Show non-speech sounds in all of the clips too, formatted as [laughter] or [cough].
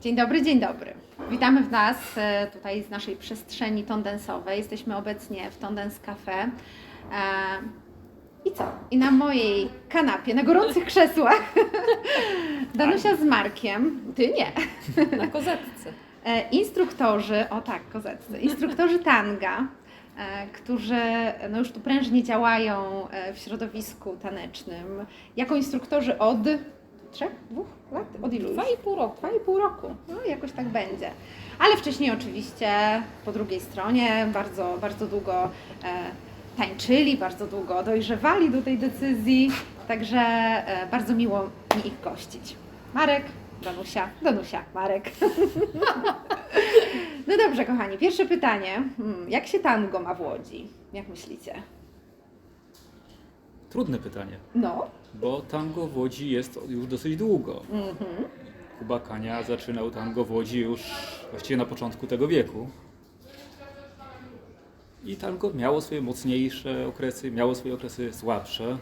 Dzień dobry, dzień dobry. Witamy w nas e, tutaj z naszej przestrzeni tondensowej. Jesteśmy obecnie w Tondens Cafe. E, I co? I na mojej kanapie, na gorących krzesłach, [laughs] Danusia z Markiem, ty nie, Na kozetce. E, instruktorzy, o tak, kozetce, instruktorzy tanga, którzy no już tu prężnie działają w środowisku tanecznym, jako instruktorzy od trzech, dwóch lat? Od ilu? Dwa i pół roku. Dwa i pół roku. No jakoś tak będzie. Ale wcześniej oczywiście po drugiej stronie bardzo, bardzo długo e, tańczyli, bardzo długo dojrzewali do tej decyzji. Także e, bardzo miło mi ich gościć. Marek, Danusia, Danusia, Marek. [laughs] no dobrze, kochani, pierwsze pytanie. Hmm, Jak się tango ma w Łodzi? Jak myślicie? Trudne pytanie, No. bo tango w Łodzi jest już dosyć długo. Mhm. Kuba Kania zaczynał tango w Łodzi już właściwie na początku tego wieku. I tango miało swoje mocniejsze okresy, miało swoje okresy słabsze.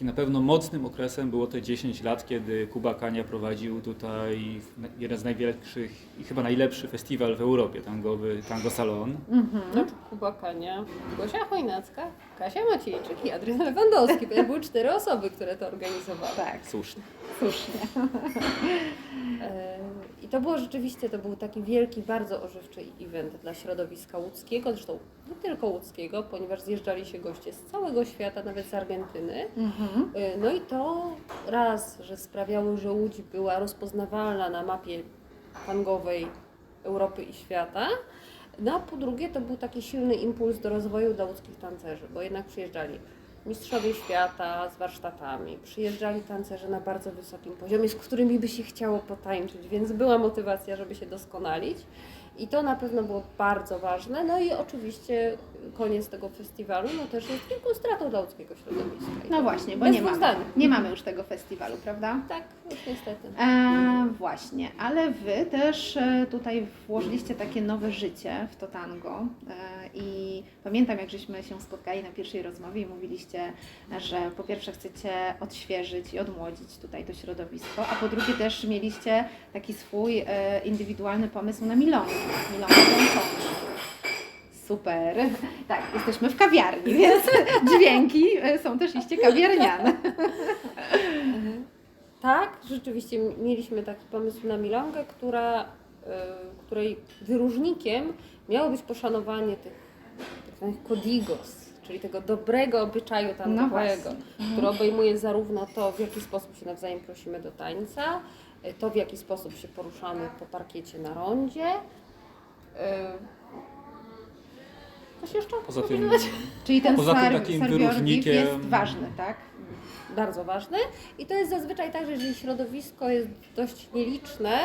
I na pewno mocnym okresem było te 10 lat, kiedy Kuba Kania prowadził tutaj jeden z największych i chyba najlepszy festiwal w Europie tangowy, Tango Salon. Mhm. Znaczy Kuba Kania, Gosia Chojnacka, Kasia Maciejczyk i Adrian Lewandowski. To były cztery osoby, które to organizowały. Tak, Słusznie. słusznie. [laughs] I to było rzeczywiście, to był taki wielki, bardzo ożywczy event dla środowiska łódzkiego, zresztą nie tylko łódzkiego, ponieważ zjeżdżali się goście z całego świata, nawet z Argentyny. Mhm. E, No i to raz, że sprawiało, że Łódź była rozpoznawalna na mapie tangowej Europy i świata. No a po drugie to był taki silny impuls do rozwoju dla łódzkich tancerzy, bo jednak przyjeżdżali mistrzowie świata z warsztatami, przyjeżdżali tancerze na bardzo wysokim poziomie, z którymi by się chciało potańczyć, więc była motywacja, żeby się doskonalić. I to na pewno było bardzo ważne. No i oczywiście koniec tego festiwalu no też jest wielką stratą dla łódzkiego środowiska. I No właśnie, bo nie mamy, nie mamy już tego festiwalu, prawda? Tak, już niestety. E, właśnie, ale Wy też e, tutaj włożyliście takie nowe życie w to tango e, i pamiętam jak żeśmy się spotkali na pierwszej rozmowie i mówiliście, że po pierwsze chcecie odświeżyć i odmłodzić tutaj to środowisko, a po drugie też mieliście taki swój e, indywidualny pomysł na milongi, włączone. Super. Tak, jesteśmy w kawiarni, więc [laughs] dźwięki e, są też iście kawiarniane. [laughs] Tak, rzeczywiście mieliśmy taki pomysł na milongę, która, y, której wyróżnikiem miało być poszanowanie tych tak kodigos, czyli tego dobrego obyczaju tangowego, właśnie. który obejmuje zarówno to, w jaki sposób się nawzajem prosimy do tańca, y, to, w jaki sposób się poruszamy po parkiecie na rondzie. Y, Coś jeszcze? Poza tym Czyli ten Poza tym takim wyróżnikiem- jest ważny, tak? bardzo ważny. I to jest zazwyczaj tak, że jeżeli środowisko jest dość nieliczne,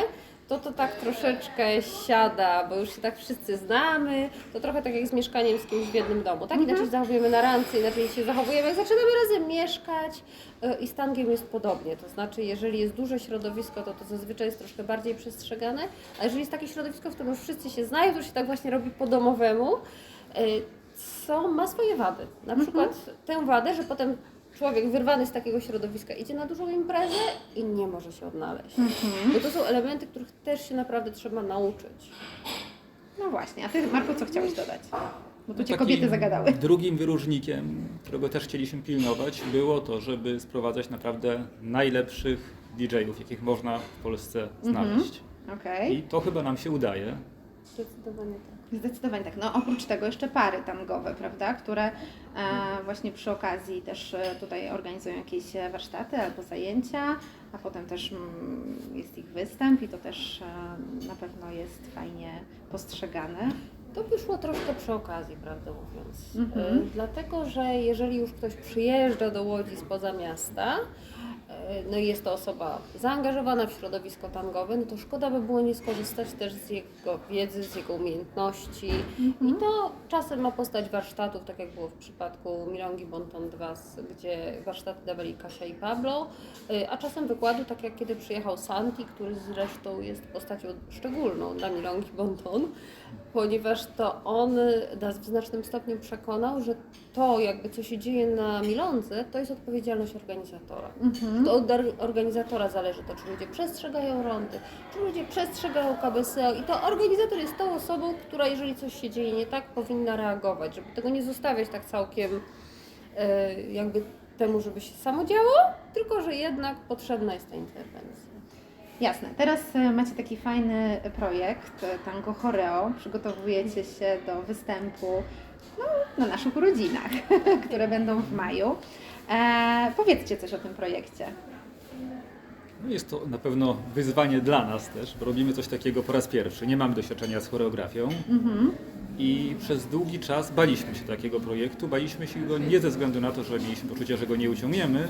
to to tak troszeczkę siada, bo już się tak wszyscy znamy. To trochę tak jak z mieszkaniem z kimś w jednym domu. Tak inaczej się zachowujemy na randce, inaczej się zachowujemy, jak zaczynamy razem mieszkać. Y, I z tangiem jest podobnie. To znaczy, jeżeli jest duże środowisko, to to zazwyczaj jest troszkę bardziej przestrzegane, a jeżeli jest takie środowisko, w którym już wszyscy się znają, to się tak właśnie robi po domowemu. y, Co ma swoje wady. Na przykład tę wadę, że potem człowiek wyrwany z takiego środowiska idzie na dużą imprezę i nie może się odnaleźć. Bo to są elementy, których też się naprawdę trzeba nauczyć. No właśnie, a Ty Marko co chciałeś dodać? Bo tu Cię Takim kobiety zagadały. Drugim wyróżnikiem, którego też chcieliśmy pilnować, było to, żeby sprowadzać naprawdę najlepszych DJ-ów, jakich można w Polsce znaleźć. Okej, I to chyba nam się udaje. Zdecydowanie tak. Zdecydowanie tak. No oprócz tego jeszcze pary tangowe, prawda? Które e, właśnie przy okazji też e, tutaj organizują jakieś e, warsztaty albo zajęcia, a potem też mm, jest ich występ i to też e, na pewno jest fajnie postrzegane. To wyszło troszkę przy okazji, prawdę mówiąc. Mhm. Y, Dlatego, że jeżeli już ktoś przyjeżdża do Łodzi spoza miasta, y, no i jest to osoba zaangażowana w środowisko tangowe, no to szkoda by było nie skorzystać też z jego wiedzy, z jego umiejętności. I to czasem ma postać warsztatów, tak jak było w przypadku Milongi Bonton 2, s- gdzie warsztaty dawali Kasia i Pablo, y, a czasem wykładu, tak jak kiedy przyjechał Santi, który zresztą jest postacią szczególną dla Milongi Bonton, ponieważ to on nas w znacznym stopniu przekonał, że to jakby co się dzieje na Milonce, to jest odpowiedzialność organizatora. Mhm. To od or- organizatora zależy to, czy ludzie przestrzegają rondy, czy ludzie przestrzegają KBSO i to organizator jest tą osobą, która jeżeli coś się dzieje nie tak, powinna reagować, żeby tego nie zostawiać tak całkiem e, jakby temu, żeby się samo działo, tylko że jednak potrzebna jest ta interwencja. Jasne. Teraz e, macie taki fajny projekt e, Tango Choreo. Przygotowujecie się do występu no, na naszych urodzinach, [laughs] które będą w maju. E, powiedzcie coś o tym projekcie. No jest to na pewno wyzwanie dla nas też, bo robimy coś takiego po raz pierwszy. Nie mamy doświadczenia z choreografią i przez długi czas baliśmy się takiego projektu. Baliśmy się go nie ze względu na to, że mieliśmy poczucie, że go nie uciągniemy,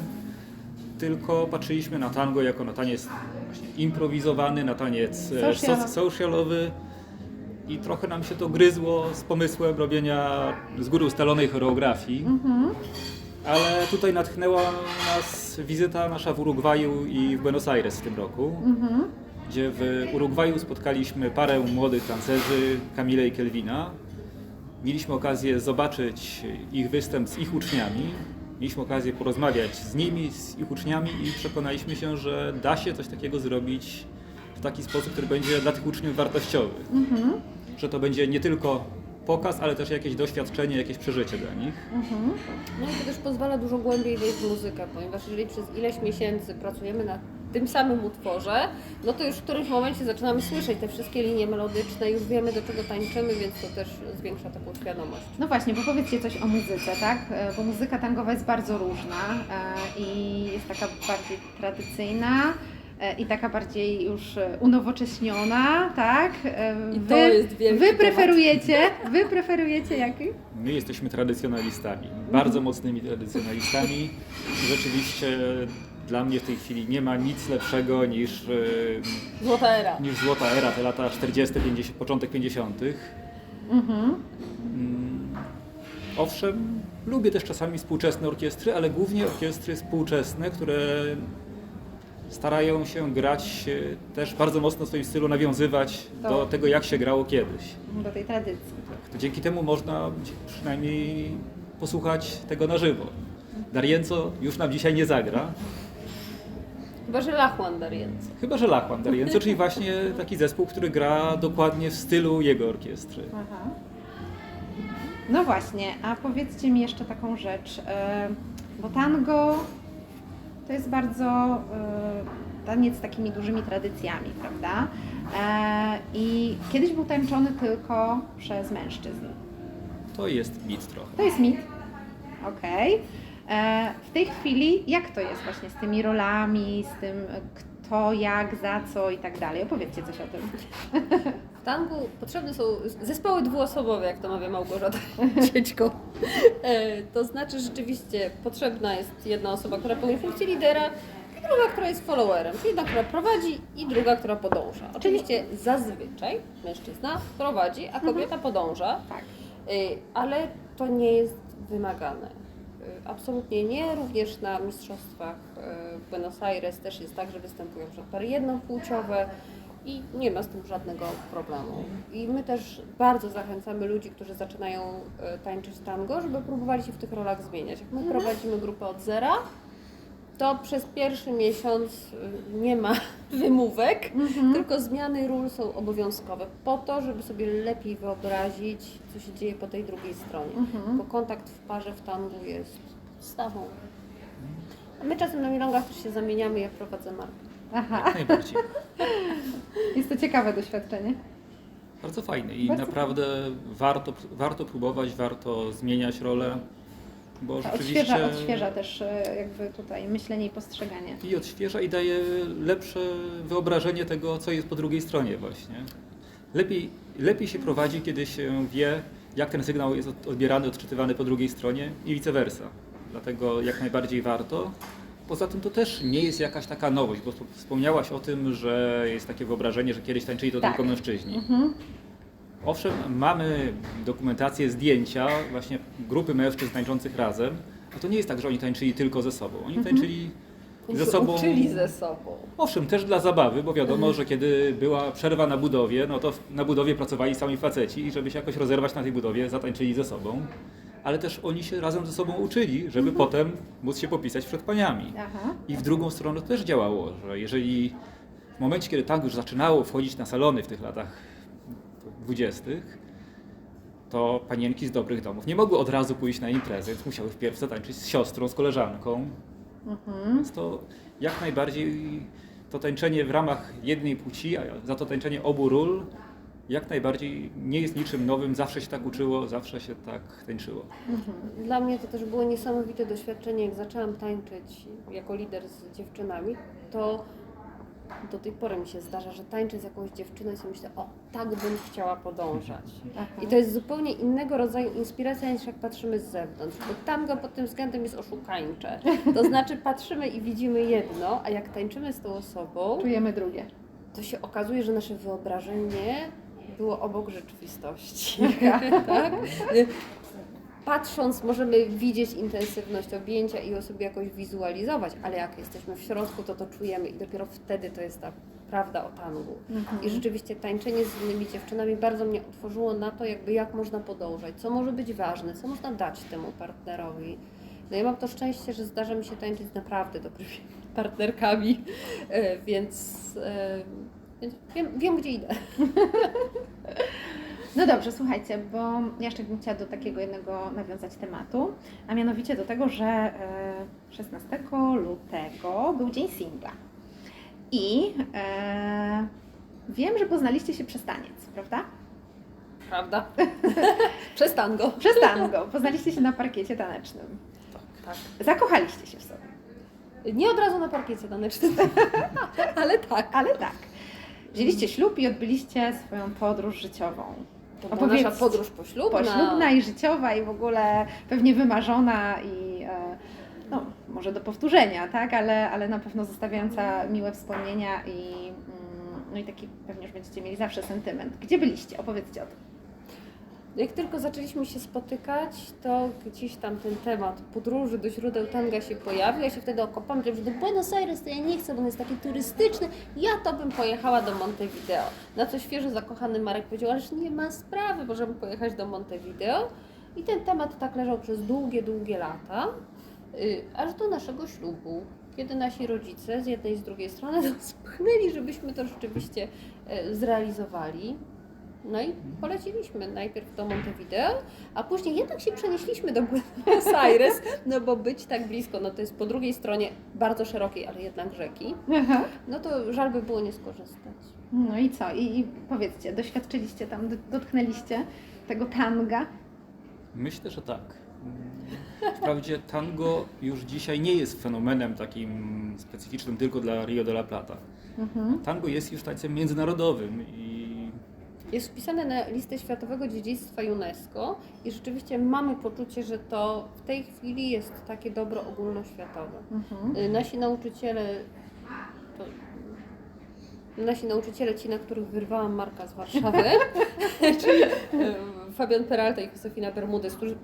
tylko patrzyliśmy na tango jako na taniec właśnie improwizowany, na taniec e, Socialowy. so- socialowy i trochę nam się to gryzło z pomysłem robienia z góry ustalonej choreografii. Ale tutaj natchnęła nas wizyta nasza w Urugwaju i w Buenos Aires w tym roku, gdzie w Urugwaju spotkaliśmy parę młodych tancerzy, Kamilę i Kelvina. Mieliśmy okazję zobaczyć ich występ z ich uczniami. Mieliśmy okazję porozmawiać z nimi, z ich uczniami i przekonaliśmy się, że da się coś takiego zrobić w taki sposób, który będzie dla tych uczniów wartościowy. Że to będzie nie tylko pokaz, ale też jakieś doświadczenie, jakieś przeżycie dla nich. No i to też pozwala dużo głębiej wejść w muzykę, ponieważ jeżeli przez ileś miesięcy pracujemy nad tym samym utworze, no to już w którymś momencie zaczynamy słyszeć te wszystkie linie melodyczne, już wiemy do czego tańczymy, więc to też zwiększa taką świadomość. No właśnie, bo powiedzcie coś o muzyce, tak? E, Bo muzyka tangowa jest bardzo różna e, i jest taka bardziej tradycyjna i taka bardziej już e, unowocześniona, tak? E, I to jest wielki Wy temat. preferujecie, wy preferujecie jaki? My jesteśmy tradycjonalistami, bardzo mocnymi tradycjonalistami. Rzeczywiście dla mnie w tej chwili nie ma nic lepszego niż, e, Złota era. niż złota era, te lata 40., 50, początek 50. Mhm. Mm, Owszem, lubię też czasami współczesne orkiestry, ale głównie orkiestry współczesne, które starają się grać e, też bardzo mocno w swoim stylu, nawiązywać To- do tego, jak się grało kiedyś. Do tej tradycji. Tak, to dzięki temu można przynajmniej posłuchać tego na żywo. Darienzo już nam dzisiaj nie zagra, Chyba, że Lachman Darienzo. chyba że Lachman Darienzo, czyli właśnie taki zespół, który gra dokładnie w stylu jego orkiestry. Aha. No właśnie, a powiedzcie mi jeszcze taką rzecz, e, bo tango to jest bardzo e, taniec z takimi dużymi tradycjami, prawda? E, I kiedyś był tańczony tylko przez mężczyzn. To jest mit trochę. To jest mit. Okej. E, W tej chwili jak to jest właśnie z tymi rolami, z tym e, kto, jak, za co i tak dalej? Opowiedzcie coś o tym. [laughs] Tangu potrzebne są zespoły dwuosobowe, jak to mawia Małgorzata [laughs] Ciećko. E, To znaczy rzeczywiście potrzebna jest jedna osoba, która pełni funkcję lidera i druga, która jest followerem, czyli jedna, która prowadzi i druga, która podąża. Oczywiście zazwyczaj mężczyzna prowadzi, a kobieta podąża, Tak. Y, ale to nie jest wymagane. Y, Absolutnie nie. Również na mistrzostwach w Buenos Aires też jest tak, że występują pary jednopłciowe i nie ma z tym żadnego problemu. I my też bardzo zachęcamy ludzi, którzy zaczynają y, tańczyć tango, żeby próbowali się w tych rolach zmieniać. Jak my prowadzimy grupę od zera, to przez pierwszy miesiąc y, nie ma [laughs] wymówek, tylko zmiany ról są obowiązkowe po to, żeby sobie lepiej wyobrazić, co się dzieje po tej drugiej stronie. Bo kontakt w parze w tangu jest stawą. A my czasem na milongach też się zamieniamy, ja prowadzę markę. Aha, Jak najbardziej. [laughs] jest to ciekawe doświadczenie. Bardzo fajne i Bardzo naprawdę warto, warto próbować, warto zmieniać rolę, bo rzeczywiście Odświeża, odświeża też e, jakby tutaj myślenie i postrzeganie. i odświeża i daje lepsze wyobrażenie tego, co jest po drugiej stronie właśnie. Lepiej, lepiej się prowadzi, kiedy się wie, jak ten sygnał jest od- odbierany, odczytywany po drugiej stronie i vice versa. Dlatego jak najbardziej warto. Poza tym to też nie jest jakaś taka nowość, bo wsp- wspomniałaś o tym, że jest takie wyobrażenie, że kiedyś tańczyli to Tak. tylko mężczyźni. Mhm. Owszem, mamy dokumentację, zdjęcia właśnie grupy mężczyzn tańczących razem, a to nie jest tak, że oni tańczyli tylko ze sobą. Oni tańczyli Oni ze sobą. Uczyli ze sobą. Owszem, też dla zabawy, bo wiadomo, że kiedy była przerwa na budowie, no to na budowie pracowali sami faceci i żeby się jakoś rozerwać na tej budowie, zatańczyli ze sobą. Ale też oni się razem ze sobą uczyli, żeby potem móc się popisać przed paniami. Aha. I w drugą stronę to też działało, że jeżeli w momencie, kiedy tango już zaczynało wchodzić na salony w tych latach dwudziestych, to panienki z dobrych domów nie mogły od razu pójść na imprezę, więc musiały wpierw zatańczyć z siostrą, z koleżanką. Mhm. Więc to jak najbardziej to tańczenie w ramach jednej płci, a za to tańczenie obu ról, jak najbardziej nie jest niczym nowym, zawsze się tak uczyło, zawsze się tak tańczyło. Dla mnie to też było niesamowite doświadczenie, jak zaczęłam tańczyć jako lider z dziewczynami, to do tej pory mi się zdarza, że tańczę z jakąś dziewczyną i sobie myślę, o, tak bym chciała podążać. Aha. I to jest zupełnie innego rodzaju inspiracja niż jak patrzymy z zewnątrz, bo tango pod tym względem jest oszukańcze. To [laughs] znaczy patrzymy i widzimy jedno, a jak tańczymy z tą osobą, Czujemy drugie. to się okazuje, że nasze wyobrażenie było obok rzeczywistości. [laughs] tak? Patrząc możemy widzieć intensywność objęcia i sobie jakoś wizualizować, ale jak jesteśmy w środku, to to czujemy i dopiero wtedy to jest ta prawda o tangu. I rzeczywiście tańczenie z innymi dziewczynami bardzo mnie otworzyło na to, jakby jak można podążać, co może być ważne, co można dać temu partnerowi. No ja mam to szczęście, że zdarza mi się tańczyć naprawdę dobrymi [laughs] partnerkami, e, więc, e, więc wiem, wiem, gdzie idę. [laughs] No dobrze, słuchajcie, bo ja jeszcze bym chciała do takiego jednego nawiązać tematu, a mianowicie do tego, że e, 16 lutego był Dzień Singla. I e, wiem, że poznaliście się przez taniec, prawda? Prawda? [laughs] Przez tango. Przez tango. Poznaliście się na parkiecie tanecznym. Tak. Zakochaliście się w sobie. Nie od razu na parkiecie tanecznym, [laughs] ale tak. Ale tak. Wzięliście ślub i odbyliście swoją podróż życiową. To była nasza podróż poślubna. Poślubna i życiowa i w ogóle pewnie wymarzona i e, no, może do powtórzenia, tak? Ale, ale na pewno zostawiająca miłe wspomnienia i, mm, no i taki pewnie już będziecie mieli zawsze sentyment. Gdzie byliście? Opowiedzcie o tym. Jak tylko zaczęliśmy się spotykać, to gdzieś tam ten temat podróży do źródeł tanga się pojawił. Ja się wtedy okopałam, że do Buenos Aires to ja nie chcę, bo on jest taki turystyczny. Ja to bym pojechała do Montevideo. Na co świeżo zakochany Marek powiedział, ależ nie ma sprawy, możemy pojechać do Montevideo. I ten temat tak leżał przez długie, długie lata, y, aż do naszego ślubu. Kiedy nasi rodzice z jednej i z drugiej strony [laughs] nas pchnęli, żebyśmy to rzeczywiście e, zrealizowali. No i poleciliśmy najpierw do Montevideo, a później jednak się przenieśliśmy do Buenos [laughs] Aires, no bo być tak blisko, no to jest po drugiej stronie bardzo szerokiej, ale jednak rzeki, Aha. no to żal by było nie skorzystać. No i co? I, I powiedzcie, doświadczyliście tam, dotknęliście tego tanga? Myślę, że tak. Wprawdzie tango już dzisiaj nie jest fenomenem takim specyficznym tylko dla Rio de la Plata. Mhm. Tango jest już tańcem międzynarodowym i Jest wpisane na listę Światowego Dziedzictwa UNESCO i rzeczywiście mamy poczucie, że to w tej chwili jest takie dobro ogólnoświatowe. Mhm. Y, Nasi nauczyciele, to, nasi nauczyciele, ci, na których wyrwałam Marka z Warszawy, [laughs] [laughs] czyli y, Fabian Peralta i Josefina Bermudez, którzy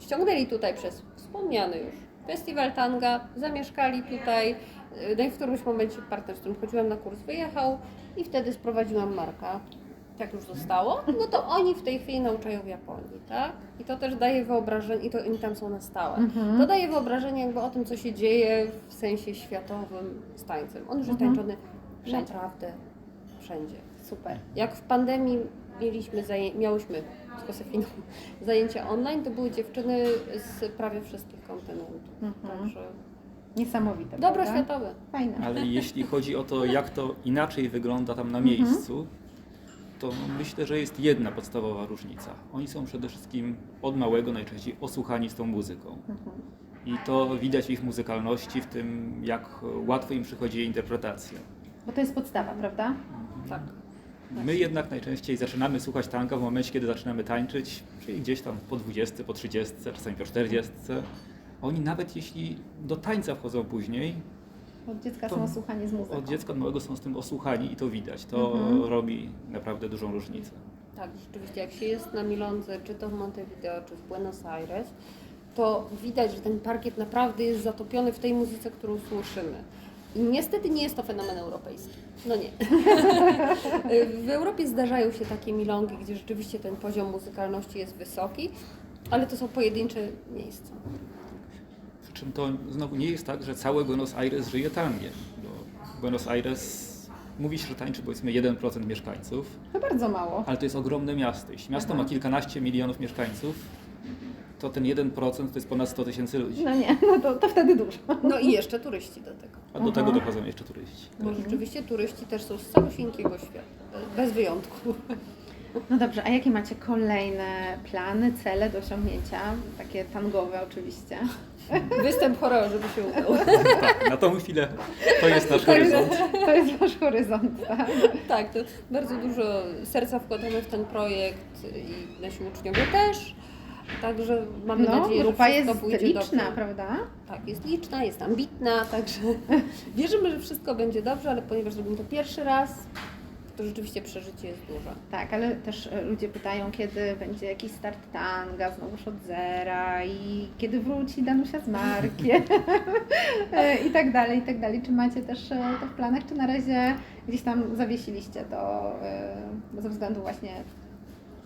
ściągnęli tutaj przez wspomniany już festiwal tanga, zamieszkali tutaj. y, No i w którymś momencie partner, z którym chodziłam na kurs, wyjechał i wtedy sprowadziłam Marka. Jak już zostało, no to oni w tej chwili nauczają w Japonii, tak? I to też daje wyobrażenie, i to oni tam są na stałe. Mhm. To daje wyobrażenie jakby o tym, co się dzieje w sensie światowym z tańcem. On już jest Mhm. tańczony Wszędzie. naprawdę wszędzie. Super. Jak w pandemii mieliśmy zaję- miałyśmy z Josefiną [laughs] zajęcia online, to były dziewczyny z prawie wszystkich kontynentów. Mhm. Także Niesamowite. dobro prawda? światowe. Fajne. Ale jeśli chodzi o to, jak to inaczej wygląda tam na Mhm. miejscu, to myślę, że jest jedna podstawowa różnica. Oni są przede wszystkim od małego najczęściej osłuchani z tą muzyką. Mhm. I to widać w ich muzykalności, w tym jak łatwo im przychodzi interpretacja. Bo to jest podstawa, prawda? Tak. My jednak najczęściej zaczynamy słuchać tanka w momencie, kiedy zaczynamy tańczyć, czyli gdzieś tam po 20, po 30, czasami po 40. Oni nawet jeśli do tańca wchodzą później, Od dziecka To są osłuchani z muzyką. od dziecka od małego są z tym osłuchani i to widać. To Mhm. robi naprawdę dużą różnicę. Tak, rzeczywiście, jak się jest na Milądze, czy to w Montevideo, czy w Buenos Aires, to widać, że ten parkiet naprawdę jest zatopiony w tej muzyce, którą słyszymy. I niestety nie jest to fenomen europejski. No nie. [laughs] w Europie zdarzają się takie milongi, gdzie rzeczywiście ten poziom muzykalności jest wysoki, Ale to są pojedyncze miejsca. Czym to znowu nie jest tak, że cały Buenos Aires żyje tangiem. Bo Buenos Aires mówi się, że tańczy powiedzmy 1% mieszkańców, To bardzo mało. ale to jest ogromne miasto. Jeśli miasto Aha. ma kilkanaście milionów mieszkańców, to ten 1% to jest ponad 100 tysięcy ludzi. No nie, no to, to wtedy dużo. No i jeszcze turyści do tego. A do Aha. tego dochodzą jeszcze turyści. Bo rzeczywiście turyści też są z całusieńkiego świata, bez wyjątku. No dobrze, a jakie macie kolejne plany, cele do osiągnięcia? Takie tangowe oczywiście. Występ choreo, żeby się udał. Tak, na tą chwilę to jest nasz To jest, horyzont. to jest wasz horyzont, tak? Tak, to bardzo dużo serca wkładamy w ten projekt i nasi uczniowie też. Także mamy No, nadzieję, że grupa wszystko jest pójdzie liczna, dobrze. prawda? Tak, jest liczna, jest ambitna, także [laughs] wierzymy, że wszystko będzie dobrze, ale ponieważ robimy to pierwszy raz, to rzeczywiście przeżycie jest duże. Tak, ale też e, ludzie pytają, kiedy będzie jakiś start tanga, znowuż od zera i kiedy wróci Danusia z Markiem [laughs] i tak dalej, i tak dalej. Czy macie też e, to w planach, czy na razie gdzieś tam zawiesiliście to e, ze względu właśnie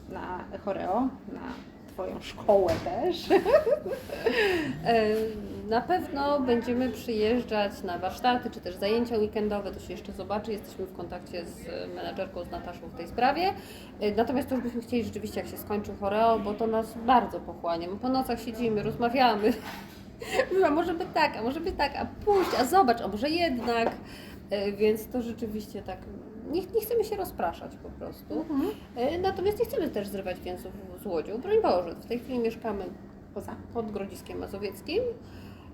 na choreo, na Twoją szkołę też? [laughs] E, Na pewno będziemy przyjeżdżać na warsztaty czy też zajęcia weekendowe, to się jeszcze zobaczy. Jesteśmy w kontakcie z menedżerką, z Nataszą w tej sprawie. E, Natomiast to już byśmy chcieli rzeczywiście, jak się skończy choreo, bo to nas bardzo pochłania. My po nocach siedzimy, rozmawiamy. [laughs] A może by tak, a może by tak, a pójść, a zobacz, a może jednak. E, Więc to rzeczywiście tak, nie, nie chcemy się rozpraszać po prostu. E, Natomiast nie chcemy też zrywać więzów z Łodzią. Broń Boże, w tej chwili mieszkamy Poza. pod Grodziskiem Mazowieckim,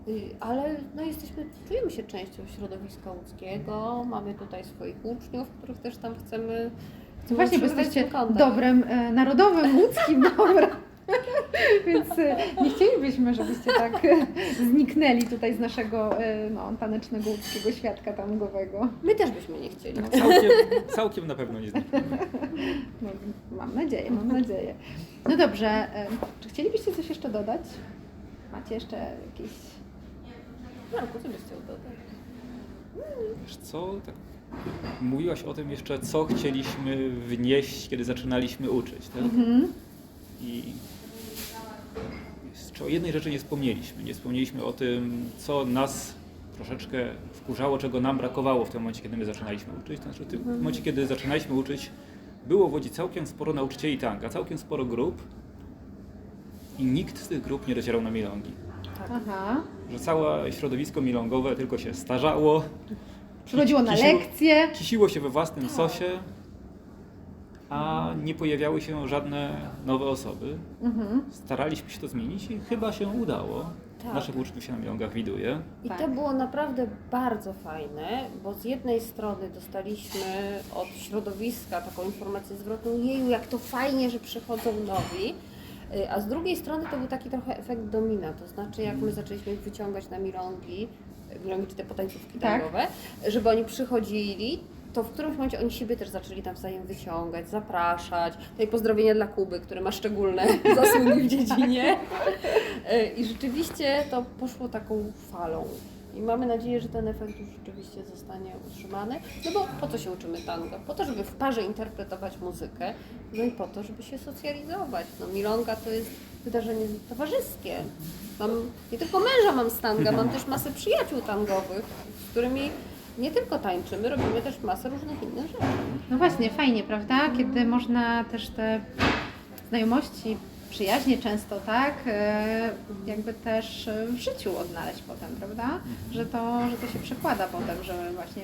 y, ale no jesteśmy, czujemy się częścią środowiska łódzkiego, mamy tutaj swoich uczniów, których też tam chcemy, Właśnie, bo jesteście dobrem e, narodowym, łódzkim [laughs] dobrem. [laughs] Więc e, nie chcielibyśmy, żebyście tak e, zniknęli tutaj z naszego e, no, tanecznego łódzkiego świadka tangowego. My też byśmy nie chcieli. Tak, całkiem, całkiem na pewno nie zniknie. No, mam nadzieję, mam nadzieję. No dobrze, czy chcielibyście coś jeszcze dodać? Macie jeszcze jakieś... Marku, co byś chciał dodać? Wiesz co, tak mówiłaś o tym jeszcze, co chcieliśmy wnieść, kiedy zaczynaliśmy uczyć, tak? Mhm. I jeszcze o jednej rzeczy nie wspomnieliśmy. Nie wspomnieliśmy o tym, co nas troszeczkę wkurzało, czego nam brakowało w tym momencie, kiedy my zaczynaliśmy uczyć. To znaczy, w tym momencie, kiedy zaczynaliśmy uczyć, było w Łodzi całkiem sporo nauczycieli tanga, całkiem sporo grup i nikt z tych grup nie docierał na milongi. Aha. Że całe środowisko milongowe tylko się starzało, Przychodziło na Kisiło- lekcje. kisiło się we własnym sosie, a nie pojawiały się żadne nowe osoby. Mhm. Staraliśmy się to zmienić i chyba się udało. Tak. Naszych uczniów się na milongach widuje. I Tak. to było naprawdę bardzo fajne, bo z jednej strony dostaliśmy od środowiska taką informację zwrotną, jeju, jak to fajnie, że przychodzą nowi, Y, a z drugiej strony to był taki trochę efekt domina, to znaczy jak my zaczęliśmy ich wyciągać na milongi, milongi czy te potańcówki Tak. tangowe, żeby oni przychodzili, to w którymś momencie oni siebie też zaczęli tam wzajem wyciągać, zapraszać. Tutaj pozdrowienia dla Kuby, który ma szczególne [laughs] zasługi w dziedzinie. Y, I rzeczywiście to poszło taką falą. I mamy nadzieję, że ten efekt już rzeczywiście zostanie utrzymany. No bo po co się uczymy tango? Po to, żeby w parze interpretować muzykę, no i po to, żeby się socjalizować. No milonga to jest wydarzenie towarzyskie. Mam, nie tylko męża mam z tanga, mam też masę przyjaciół tangowych, z którymi nie tylko tańczymy, robimy też masę różnych innych rzeczy. No właśnie, fajnie, prawda? Kiedy można też te znajomości, przyjaźnie często, tak? e, Jakby też e, w życiu odnaleźć potem, prawda? Że to, że to się przekłada potem, że właśnie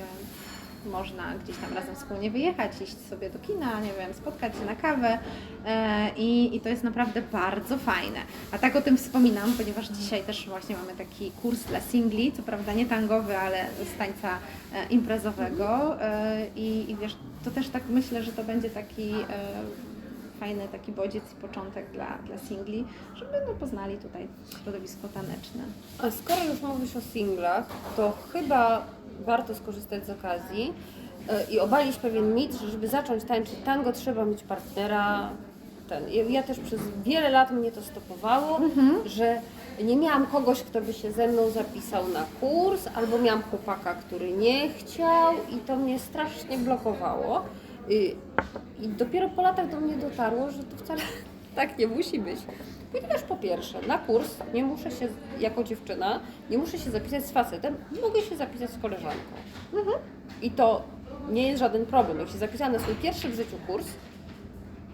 można gdzieś tam razem wspólnie wyjechać, iść sobie do kina, nie wiem, spotkać się na kawę e, i, i to jest naprawdę bardzo fajne. A tak o tym wspominam, ponieważ dzisiaj też właśnie mamy taki kurs dla singli, co prawda nie tangowy, ale z tańca e, imprezowego e, i, i wiesz, to też tak myślę, że to będzie taki fajny taki bodziec i początek dla, dla singli, żeby no, poznali tutaj środowisko taneczne. A skoro już mówisz o singlach, to chyba warto skorzystać z okazji e, i obalić pewien mit, że żeby zacząć tańczyć tango trzeba mieć partnera. Ten. Ja, też przez wiele lat mnie to stopowało, że nie miałam kogoś, kto by się ze mną zapisał na kurs, albo miałam chłopaka, który nie chciał i to mnie strasznie blokowało. I, i dopiero po latach do mnie dotarło, że to wcale tak nie musi być. Ponieważ po pierwsze, na kurs nie muszę się, jako dziewczyna, nie muszę się zapisać z facetem, mogę się zapisać z koleżanką. I to nie jest żaden problem. Jak się zapisałam na swój pierwszy w życiu kurs,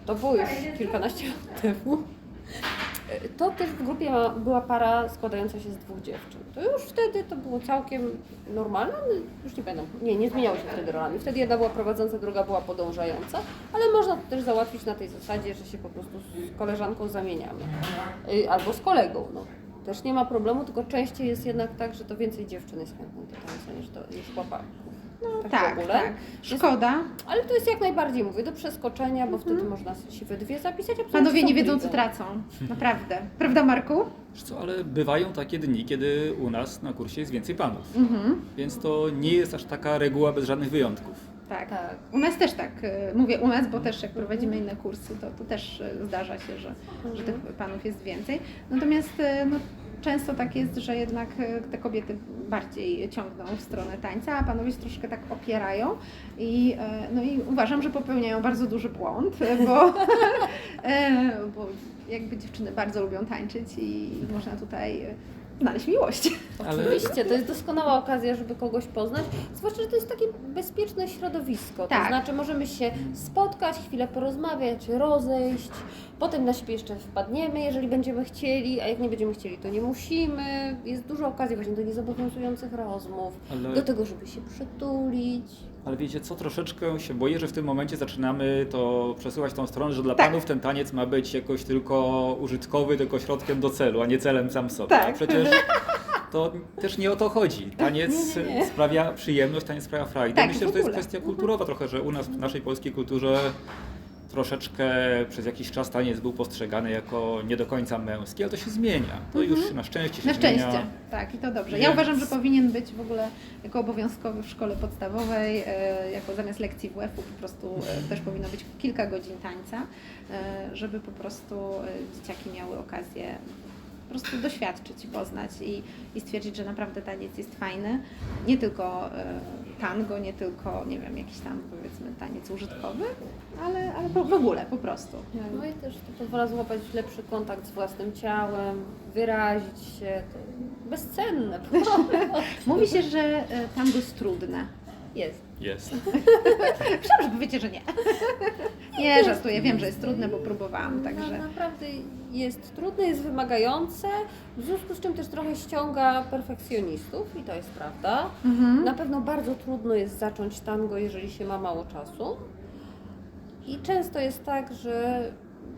to było już kilkanaście lat temu, to też w grupie była para składająca się z dwóch dziewczyn. To już wtedy to było całkiem normalne, już nie pamiętam, nie, nie zmieniało się wtedy rolami. Wtedy jedna była prowadząca, druga była podążająca, ale można to też załatwić na tej zasadzie, że się po prostu z koleżanką zamieniamy. Y, Albo z kolegą, no. Też nie ma problemu, tylko częściej jest jednak tak, że to więcej dziewczyn jest chętnych do tańca niż, do, niż chłopaków. No, w tak, ogóle. tak. Szkoda. Ale to jest jak najbardziej, mówię, do przeskoczenia, bo wtedy można się we dwie zapisać. a Mhm. Panowie nie wiedzą, co tracą. [laughs] Naprawdę. Prawda, Marku? Wiesz co, ale bywają takie dni, kiedy u nas na kursie jest więcej panów. Mhm. Więc to nie jest aż taka reguła bez żadnych wyjątków. Tak. Tak. U nas też tak, y, mówię u nas, bo też jak prowadzimy inne kursy, to, to też y, zdarza się, że, że tych panów jest więcej. Natomiast y, no, często tak jest, że jednak y, te kobiety bardziej ciągną w stronę tańca, a panowie się troszkę tak opierają i, y, no i uważam, że popełniają bardzo duży błąd, y, bo, [laughs] e, bo jakby dziewczyny bardzo lubią tańczyć i można tutaj znaleźć miłość. Oczywiście, to jest doskonała okazja, żeby kogoś poznać, zwłaszcza, że to jest takie bezpieczne środowisko. Tak. To znaczy możemy się spotkać, chwilę porozmawiać, rozejść, potem na siebie jeszcze wpadniemy, jeżeli będziemy chcieli, a jak nie będziemy chcieli, to nie musimy. Jest dużo okazji właśnie do niezobowiązujących rozmów, Ale- do tego, żeby się przytulić. Ale wiecie co, troszeczkę się boję, że w tym momencie zaczynamy to przesuwać w tą stronę, że dla Tak. panów ten taniec ma być jakoś tylko użytkowy, tylko środkiem do celu, a nie celem sam sobie. Tak. A przecież to też nie o to chodzi. Taniec Nie, nie, nie. sprawia przyjemność, taniec sprawia frajdę. Tak, Myślę, że to jest kwestia kulturowa trochę, że u nas w naszej polskiej kulturze troszeczkę przez jakiś czas taniec był postrzegany jako nie do końca męski, ale to się zmienia. To już na szczęście się Mhm. Na szczęście, zmienia. tak i to dobrze. Ja Więc- uważam, że powinien być w ogóle jako obowiązkowy w szkole podstawowej, e, jako zamiast lekcji WF-u po prostu e, też powinno być kilka godzin tańca, e, żeby po prostu dzieciaki miały okazję po prostu doświadczyć i poznać i, i stwierdzić, że naprawdę taniec jest fajny. Nie tylko e, tango, nie tylko, nie wiem, jakiś tam powiedzmy taniec użytkowy, ale, ale w ogóle po prostu. No i też to pozwala złapać lepszy kontakt z własnym ciałem, wyrazić się. To bezcenne. po prostu. [laughs] Mówi się, że e, tango jest trudne. Jest. Jest. [laughs] Myślałam, że powiecie, że nie. [laughs] Nie, żartuję, wiem, że jest trudne, bo próbowałam, także. naprawdę jest trudne, jest wymagające, w związku z czym też trochę ściąga perfekcjonistów i to jest prawda. Mhm. Na pewno bardzo trudno jest zacząć tango, jeżeli się ma mało czasu. I często jest tak, że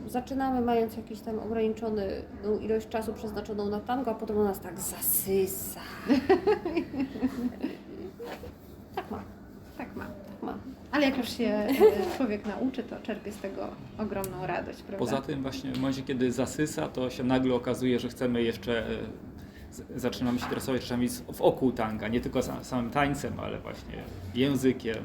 zaczynamy mając jakiś tam ograniczony no, ilość czasu przeznaczoną na tango, a potem ona nas tak zasysa. [laughs] tak ma, Tak ma. tak ma. Ale jak już się e, człowiek nauczy, to czerpie z tego ogromną radość, prawda? Poza tym właśnie w momencie, kiedy zasysa, to się nagle okazuje, że chcemy jeszcze, e, zaczynamy się interesować rzeczami z- wokół tanga, nie tylko sam, samym tańcem, ale właśnie językiem,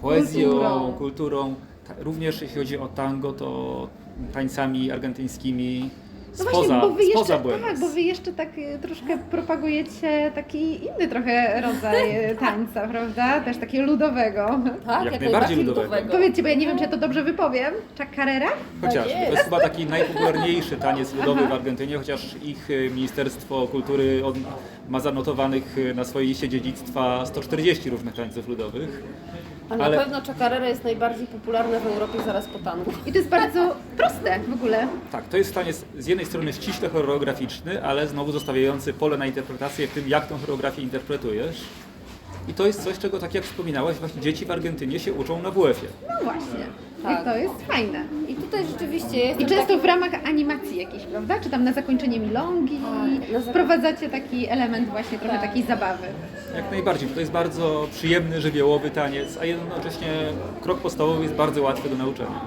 poezją, Kulturą. kulturą. Również jeśli chodzi o tango, to tańcami argentyńskimi No spoza, właśnie, bo wy spoza jeszcze, tak, bo wy jeszcze tak troszkę propagujecie taki inny trochę rodzaj e, [laughs] tańca, prawda? Też takiego ludowego. Tak, Jak jak, najbardziej ludowego. ludowego. Powiedzcie, bo ja nie wiem, czy ja to dobrze wypowiem. Chacarera? Chociaż Tak to jest chyba taki najpopularniejszy taniec ludowy w Argentynie, chociaż ich e, Ministerstwo Kultury od, ma zanotowanych e, na swojej liście dziedzictwa 140 różnych tańców ludowych. Ale, Ale- na pewno chacarera jest najbardziej popularna w Europie zaraz po tangu. I to jest bardzo proste w ogóle. Tak, to jest taniec z jednej strony ściśle choreograficzny, ale znowu zostawiający pole na interpretację w tym, jak tą choreografię interpretujesz. I to jest coś, czego tak jak wspominałaś, właśnie dzieci w Argentynie się uczą na WF-ie. No właśnie. Tak. I to jest fajne. I tutaj rzeczywiście jest. I często w ramach animacji jakiejś, prawda? Czy tam na zakończenie milongi Tak, wprowadzacie taki element właśnie trochę Tak. takiej zabawy. Jak najbardziej, to jest bardzo przyjemny, żywiołowy taniec, a jednocześnie krok podstawowy jest bardzo łatwy do nauczenia.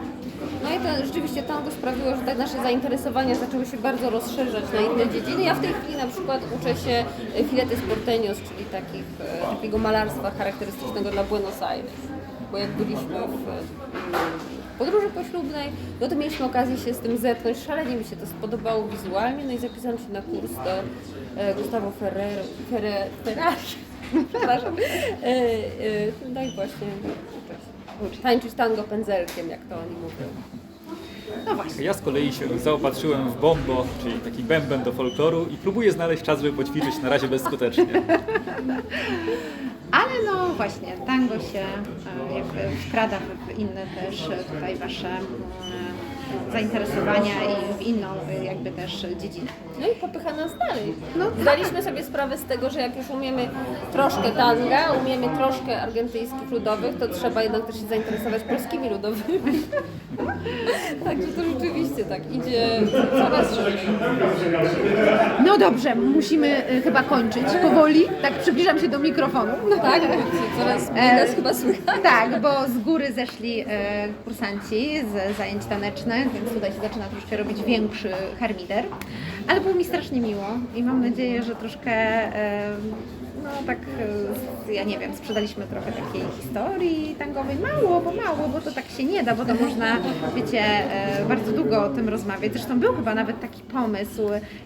No i to rzeczywiście tango sprawiło, że te nasze zainteresowania zaczęły się bardzo rozszerzać na inne dziedziny. Ja w tej chwili na przykład uczę się e, filetes porteños, czyli takich, e, takiego malarstwa charakterystycznego dla Buenos Aires. Bo jak byliśmy w mm, podróży poślubnej, no to mieliśmy okazję się z tym zetknąć. Szalenie mi się to spodobało wizualnie, no i zapisałam się na kurs do e, Gustavo Ferrer, Ferrer, Ferrari. [laughs] Przepraszam. E, e, no i właśnie uczę się. Tańczyć tango pędzelkiem, jak to oni mówią. No właśnie. Ja z kolei się zaopatrzyłem w bombo, czyli taki bęben do folkloru i próbuję znaleźć czas, żeby poćwiczyć na razie bezskutecznie. [laughs] Ale no właśnie, tango się e, jakby wkrada w- inne też e, tutaj Wasze mm, zainteresowania i w inną e, jakby też dziedzinę. No i popycha nas dalej. No, Zdaliśmy sobie sprawę z tego, że jak już umiemy troszkę tanga, umiemy troszkę argentyńskich ludowych, to trzeba jednak też się zainteresować polskimi ludowymi. [laughs] Także to rzeczywiście tak idzie coraz szerzej. No dobrze, musimy e, chyba kończyć powoli. Tak przybliżam się do mikrofonu. Tak, coraz mniej nas chyba słychać. Tak, bo z góry zeszli e, kursanci z zajęć tanecznych, więc tutaj się zaczyna troszkę robić większy harmider. Ale było mi strasznie miło i mam nadzieję, że troszkę, no tak, e, ja nie wiem, sprzedaliśmy trochę takiej historii tangowej. Mało, bo mało, bo to tak się nie da, bo to można, wiecie, e, bardzo długo o tym rozmawiać. Zresztą był chyba nawet taki pomysł,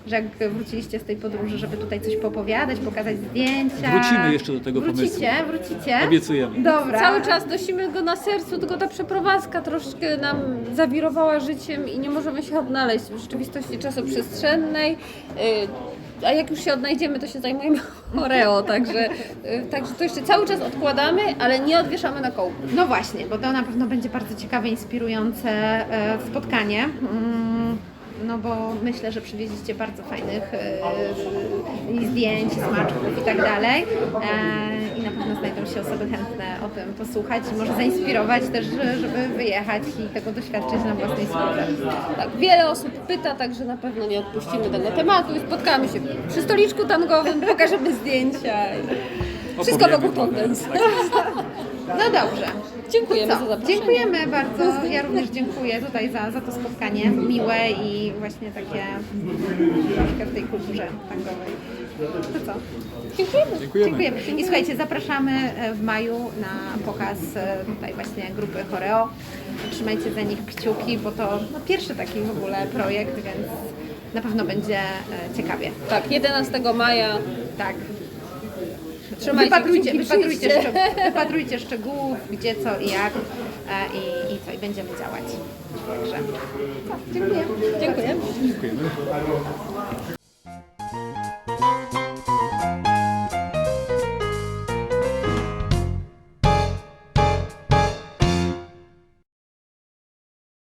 że jak wróciliście z tej podróży, żeby tutaj coś popowiadać, pokazać zdjęcia. Wrócimy jeszcze do tego wrócicie, pomysłu. Wrócicie, Obiecujemy. Dobra. Cały czas nosimy go na sercu, tylko ta przeprowadzka troszkę nam zawirowała życiem i nie możemy się odnaleźć w rzeczywistości czasoprzestrzennej. A jak już się odnajdziemy, to się zajmujemy [laughs] choreo, także, yy, także to jeszcze cały czas odkładamy, ale nie odwieszamy na kołku. No właśnie, bo to na pewno będzie bardzo ciekawe, inspirujące e, spotkanie. Mm, No bo myślę, że przywieźliście bardzo fajnych e, zdjęć, smaczków i tak dalej. E, pewno znajdą się osoby chętne o tym posłuchać i może zainspirować też, że- żeby wyjechać i tego doświadczyć na własnej skórze. Tak, wiele osób pyta, także na pewno nie odpuścimy tego tematu i spotkamy się przy stoliczku tangowym, pokażemy zdjęcia. I wszystko wokół. Tondens. [laughs] No dobrze. Dziękujemy za zaproszenie. Dziękujemy bardzo. Ja również dziękuję tutaj za, za to spotkanie miłe i właśnie takie troszkę w tej kulturze tangowej. To co? Dziękujemy. Dziękujemy. Dziękujemy. I słuchajcie, zapraszamy e, w maju na pokaz e, tutaj właśnie grupy Choreo. Trzymajcie za nich kciuki, bo to no, pierwszy taki w ogóle projekt, więc na pewno będzie e, ciekawie. Tak, 11 maja Tak. Trzymajcie Wypatrujcie, kciuki, wypatrujcie, przyjdźcie. szczeg- wypatrujcie szczegółów, gdzie, co i jak i, i co, i będziemy działać. Także co, dziękuję. Dziękuję. Dziękujemy.